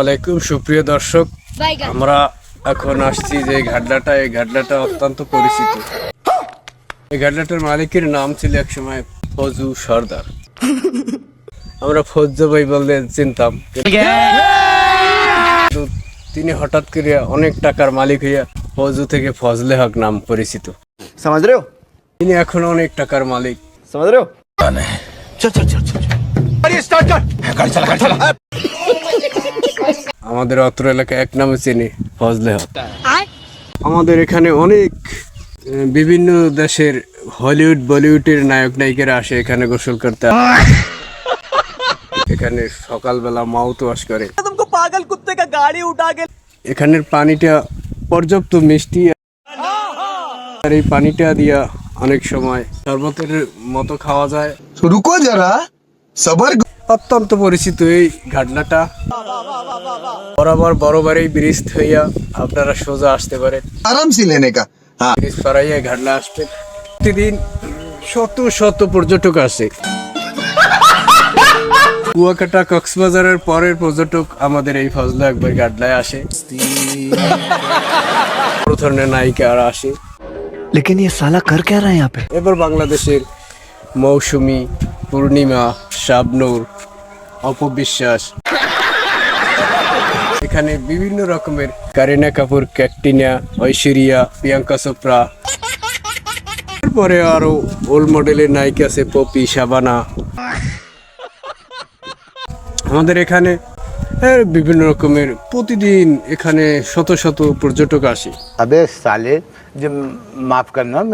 আলাইকুম সুপ্রিয় দর্শক। আমরা এখন আসছি যে ঘাটলাটা এই ঘাটলাটা অত্যন্ত পরিচিত। এই ঘাটলাটার মালিকের নাম ছিল একসময় ফজু সর্দার। আমরা ফজ্জা ভাই চিনতাম। তিনি হঠাৎ করে অনেক টাকার মালিক হইয়া ফজু থেকে ফজলে হক নাম পরিচিত। সমাজ তিনি এখন অনেক টাকার মালিক। সমাজ চল চল চল চল আমাদের অত্র এলাকা এক নামে চিনি ফজলে হক। আমাদের এখানে অনেক বিভিন্ন দেশের হলিউড বলিউডের নায়ক নায়িকারা আসে এখানে গোসল করতে। এখানে সকালবেলা মাউথ ওয়াশ করে পাগল কুত্তে কা গাড়ি উঠা গেল এখানের পানিটা পর্যাপ্ত মিষ্টি। আর এই পানিটা দিয়া অনেক সময় শরবতের মতো খাওয়া যায়। রুকো যারা সবার অত্যন্ত পরিচিত এই ঘাটনাটা বরাবর বড়বারেই ব্রিজ হইয়া আপনারা সোজা আসতে পারেন आराम से लेने का हाँ ব্রিজ পাড়াইয়া ঘাটলা আসবেন প্রতিদিন শত শত পর্যটক আসে কুয়াকাটা কক্সবাজারের পরের পর্যটক আমাদের এই ফজলা একবার গাডলায় আসে বড় ধরনের নায়িকারা আসে लेकिन ये साला कर क्या रहा है यहाँ पे এবার বাংলাদেশের মৌসুমী পূর্ণিমা শাবনুর অপবিশ্বাস। এখানে বিভিন্ন রকমের কারিনা কাপুর ক্যাটিনা ঐশ্বরিয়া প্রিয়াঙ্কা চোপড়া। তারপরে আরও ওল্ড মডেলের নায়িকা আছে পপি সাবানা আমাদের এখানে বিভিন্ন রকমের প্রতিদিন এখানে শত শত পর্যটক আসে। সালে যে মাফ করলাম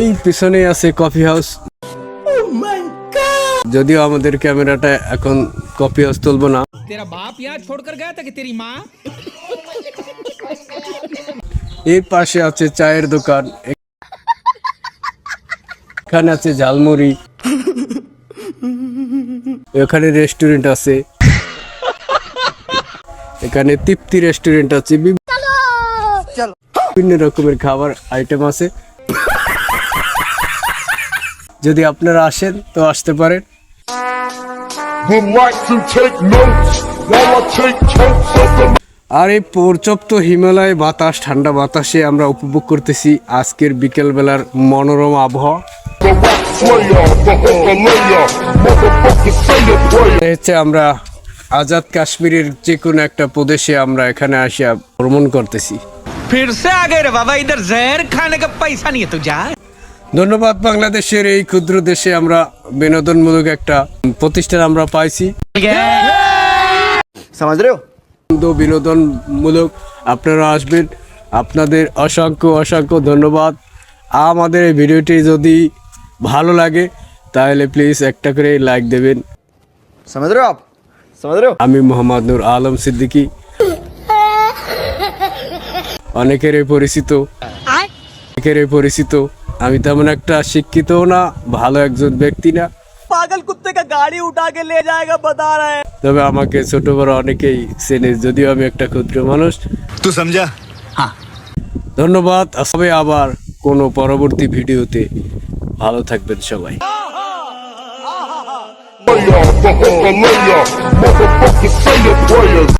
এই পিছনে আছে কফি হাউস যদিও আমাদের ক্যামেরাটা এখন কপি হাউস তুলবো না। তেরা বাপ ইয়া গায়া তেরি মা এর পাশে আছে চায়ের দোকান এখানে আছে ঝালমুড়ি এখানে রেস্টুরেন্ট আছে। এখানে তৃপ্তি রেস্টুরেন্ট আছে বিভিন্ন রকমের খাবার আইটেম আছে। যদি আপনারা আসেন তো আসতে পারেন। আর এই পর্যাপ্ত হিমালয় বাতাস ঠান্ডা বাতাসে আমরা উপভোগ করতেছি আজকের বিকেলবেলার মনোরম আবহাওয়া। হচ্ছে আমরা আজাদ কাশ্মীরের যে কোনো একটা প্রদেশে আমরা এখানে আসিয়া ভ্রমণ করতেছি। ফিরসে আগের বাবা ইদার জের খানে কা পয়সা নিয়ে তো যা ধন্যবাদ বাংলাদেশের এই ক্ষুদ্র দেশে আমরা বিনোদনমূলক একটা প্রতিষ্ঠান আমরা পাইছি। বিনোদনমূলক আপনারা আসবেন। আপনাদের অসংখ্য অসংখ্য ধন্যবাদ। আমাদের এই ভিডিওটি যদি ভালো লাগে তাহলে প্লিজ একটা করে লাইক দেবেন। আমি মোহাম্মদ নুর আলম সিদ্দিকি। অনেকেরই পরিচিত। অনেকেরই পরিচিত। আমি তেমন একটা শিক্ষিতও না ভালো একজন ব্যক্তি না পাগল কুত্তে কা গাড়ি উঠা কে লে জায়গা বাতা তবে আমাকে ছোট বড় অনেকেই চেনে যদিও আমি একটা ক্ষুদ্র মানুষ তু সমঝা হ্যাঁ ধন্যবাদ আসবে আবার কোনো পরবর্তী ভিডিওতে ভালো থাকবেন সবাই Motherfucker.